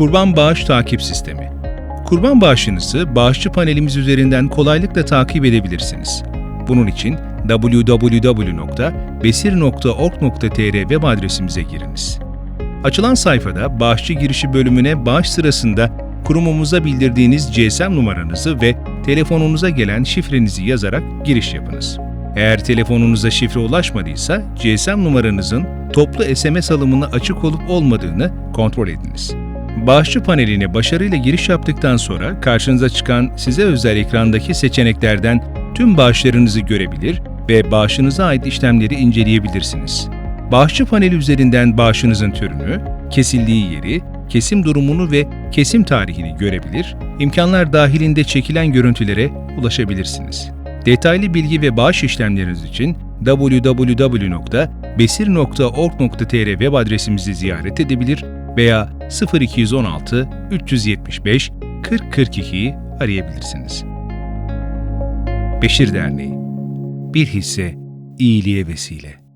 Kurban Bağış Takip Sistemi Kurban bağışınızı bağışçı panelimiz üzerinden kolaylıkla takip edebilirsiniz. Bunun için www.besir.org.tr web adresimize giriniz. Açılan sayfada bağışçı girişi bölümüne bağış sırasında kurumumuza bildirdiğiniz GSM numaranızı ve telefonunuza gelen şifrenizi yazarak giriş yapınız. Eğer telefonunuza şifre ulaşmadıysa GSM numaranızın toplu SMS alımına açık olup olmadığını kontrol ediniz. Bağışçı paneline başarıyla giriş yaptıktan sonra karşınıza çıkan size özel ekrandaki seçeneklerden tüm bağışlarınızı görebilir ve bağışınıza ait işlemleri inceleyebilirsiniz. Bağışçı paneli üzerinden bağışınızın türünü, kesildiği yeri, kesim durumunu ve kesim tarihini görebilir, imkanlar dahilinde çekilen görüntülere ulaşabilirsiniz. Detaylı bilgi ve bağış işlemleriniz için www.besir.org.tr web adresimizi ziyaret edebilir veya 0216 375 40 42'yi arayabilirsiniz. Beşir Derneği Bir hisse iyiliğe vesile.